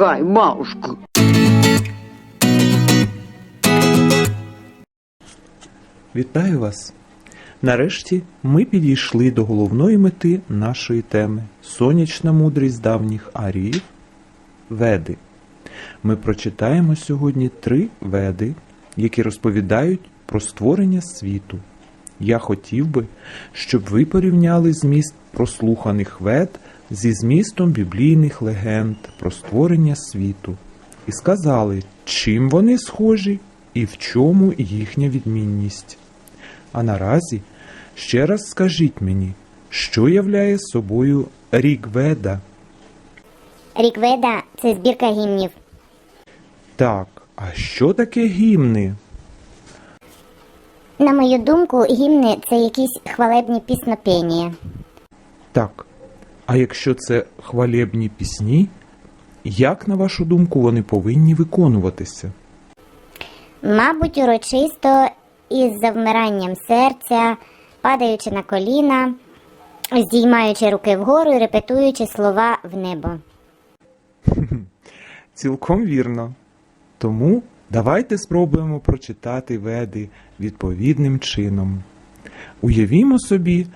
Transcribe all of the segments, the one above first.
Гай, бабушка. Вітаю вас! Нарешті ми підійшли до головної мети нашої теми сонячна мудрість давніх аріїв Веди. Ми прочитаємо сьогодні три веди, які розповідають про створення світу. Я хотів би, щоб ви порівняли зміст прослуханих вед зі змістом біблійних легенд про створення світу і сказали, чим вони схожі і в чому їхня відмінність. А наразі ще раз скажіть мені, що являє собою Рігведа? Рікведа це збірка гімнів. Так, а що таке гімни? На мою думку, гімни це якісь хвалебні піснопення. Так, а якщо це хвалебні пісні, як на вашу думку вони повинні виконуватися? Мабуть, урочисто із завмиранням серця, падаючи на коліна, здіймаючи руки вгору і репетуючи слова в небо. Цілком вірно. Тому давайте спробуємо прочитати веди відповідним чином. Уявімо собі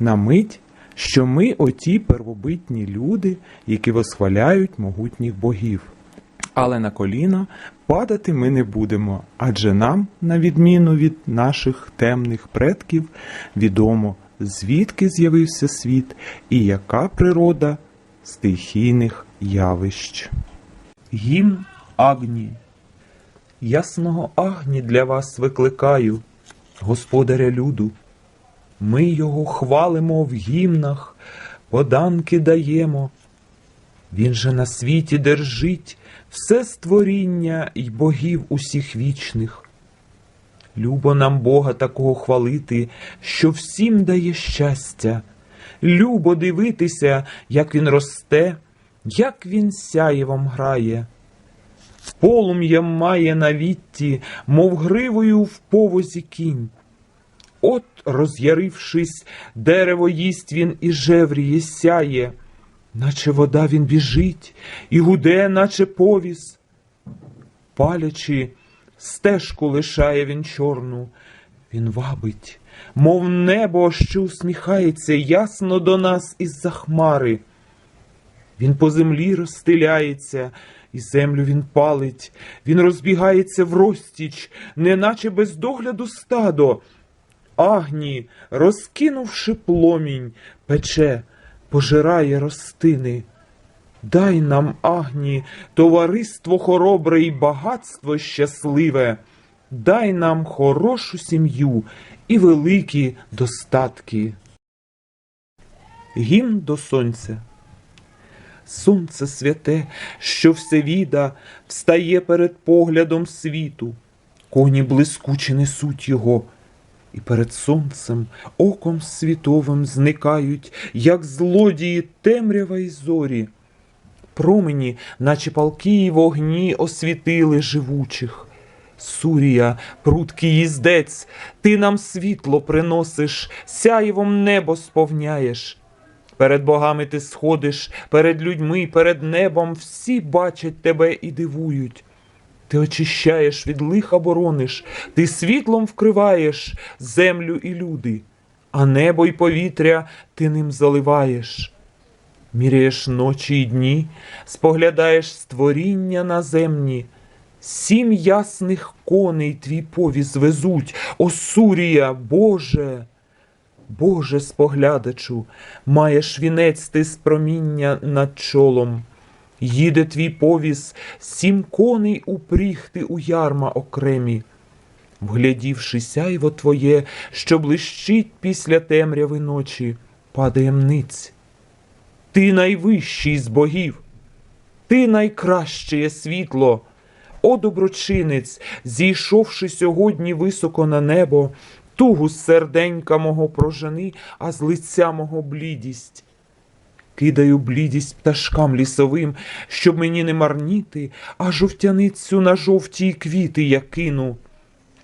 на мить, що ми оті первобитні люди, які восхваляють могутніх богів. Але на коліна падати ми не будемо, адже нам, на відміну від наших темних предків, відомо, звідки з'явився світ і яка природа стихійних явищ. Гімн Агні. Ясного Агні для вас викликаю, господаря люду. Ми його хвалимо в гімнах, поданки даємо. Він же на світі держить все створіння й богів усіх вічних. Любо нам Бога такого хвалити, що всім дає щастя. Любо дивитися, як він росте, як він сяєвом грає. Полум'ям має на мов гривою в повозі кінь. От, роз'ярившись, дерево їсть він і жевріє сяє, наче вода він біжить, і гуде, наче повіс. Палячи, стежку лишає він чорну, він вабить, мов небо, що усміхається ясно до нас із-за хмари. Він по землі розстеляється, і землю він палить, він розбігається в розтіч, неначе без догляду стадо. Агні, розкинувши пломінь, пече, пожирає ростини. Дай нам, Агні, товариство хоробре і багатство щасливе, дай нам хорошу сім'ю і великі достатки. Гімн до сонця. Сонце святе, що все віда, встає перед поглядом світу. Коні блискуче несуть його, і перед сонцем, оком світовим зникають, як злодії темрява й зорі. Промені, наче палки й вогні, освітили живучих. Сурія, прудкий їздець, ти нам світло приносиш, сяєвом небо сповняєш. Перед богами ти сходиш, перед людьми, перед небом всі бачать тебе і дивують. Ти очищаєш від лиха борониш, ти світлом вкриваєш землю і люди, а небо й повітря ти ним заливаєш. Міряєш ночі й дні, споглядаєш створіння наземні. Сім ясних коней твій повіз везуть, О, Сурія, Боже! Боже споглядачу, маєш вінець ти з проміння над чолом. Їде твій повіз, сім коней упрігти у ярма окремі. Вглядівши сяйво твоє, що блищить після темряви ночі, падає мниць. Ти найвищий з богів, ти найкраще світло. О, доброчинець, зійшовши сьогодні високо на небо, тугу з серденька мого прожени, а з лиця мого блідість. Кидаю блідість пташкам лісовим, щоб мені не марніти, а жовтяницю на жовті квіти я кину.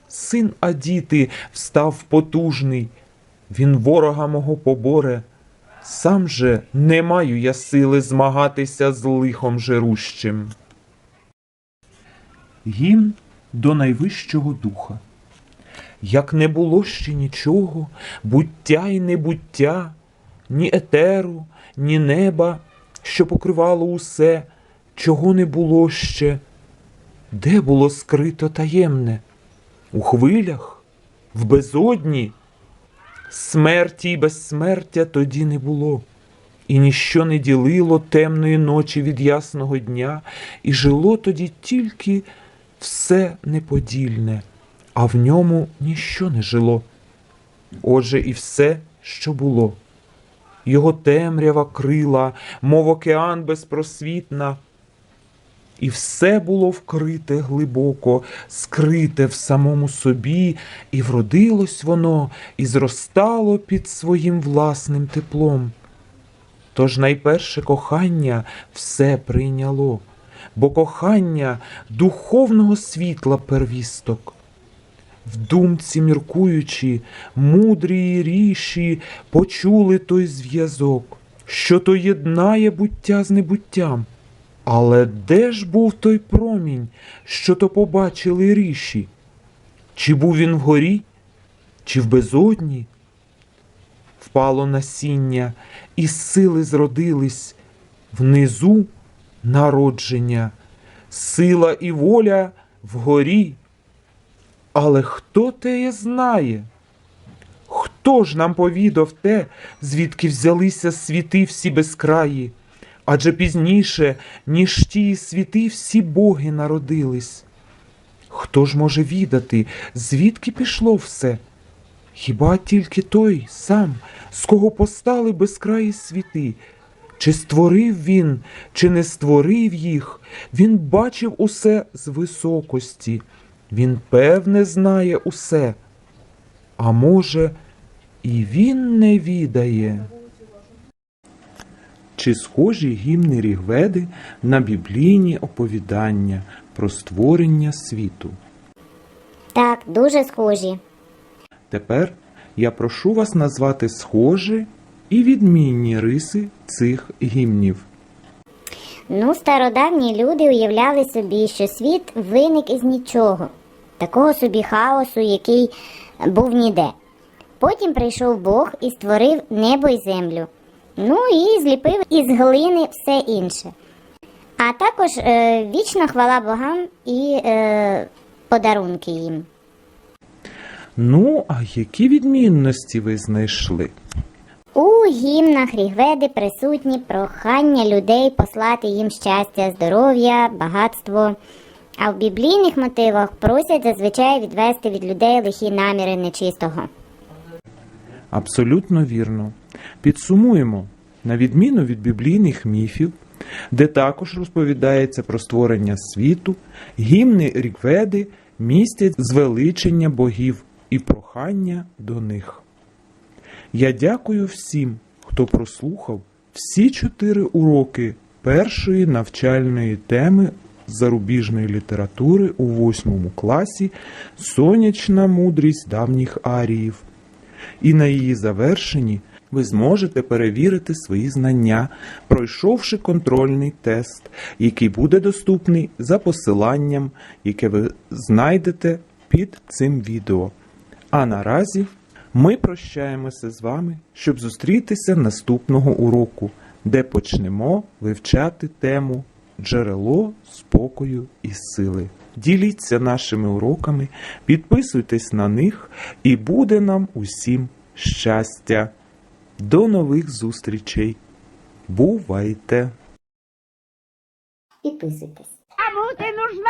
Син Адіти встав потужний, він ворога мого поборе. Сам же не маю я сили змагатися з лихом жерущим. Гімн до найвищого духа. Як не було ще нічого, буття й небуття, ні етеру, ні неба, що покривало усе, чого не було ще, де було скрито таємне? У хвилях, в безодні, смерті й безсмертя тоді не було, і ніщо не ділило темної ночі від ясного дня, і жило тоді тільки все неподільне, а в ньому ніщо не жило. Отже, і все, що було. Його темрява крила, мов океан безпросвітна, і все було вкрите глибоко, скрите в самому собі, і вродилось воно, і зростало під своїм власним теплом. Тож найперше кохання все прийняло, бо кохання духовного світла первісток. В думці міркуючи, мудрі й ріші почули той зв'язок, що то єднає буття з небуттям. Але де ж був той промінь, що то побачили ріші? Чи був він вгорі, чи в безодні? Впало насіння, і сили зродились внизу народження, сила і воля вгорі. Але хто теє знає? Хто ж нам повідав те, звідки взялися світи всі безкраї? Адже пізніше, ніж ті світи, всі боги народились. Хто ж може відати, звідки пішло все? Хіба тільки той сам, з кого постали безкраї світи? Чи створив він, чи не створив їх? Він бачив усе з високості. Він певне знає усе. А може, і він не відає. Чи схожі гімни Рігведи на біблійні оповідання про створення світу? Так, дуже схожі. Тепер я прошу вас назвати схожі і відмінні риси цих гімнів. Ну, стародавні люди уявляли собі, що світ виник із нічого, такого собі хаосу, який був ніде. Потім прийшов Бог і створив небо і землю. Ну і зліпив із глини все інше. А також е, вічна хвала богам і е, подарунки їм. Ну, а які відмінності ви знайшли? У гімнах Рігведи присутні прохання людей послати їм щастя, здоров'я, багатство. А в біблійних мотивах просять зазвичай відвести від людей лихі наміри нечистого. Абсолютно вірно. Підсумуємо, на відміну від біблійних міфів, де також розповідається про створення світу, гімни Рікведи містять звеличення богів і прохання до них. Я дякую всім, хто прослухав всі чотири уроки першої навчальної теми зарубіжної літератури у восьмому класі Сонячна мудрість давніх аріїв. І на її завершенні ви зможете перевірити свої знання, пройшовши контрольний тест, який буде доступний за посиланням, яке ви знайдете під цим відео. А наразі ми прощаємося з вами, щоб зустрітися наступного уроку, де почнемо вивчати тему джерело спокою і сили. Діліться нашими уроками, підписуйтесь на них, і буде нам усім щастя. До нових зустрічей. Бувайте! Підписуйтесь. Кому ты нужна?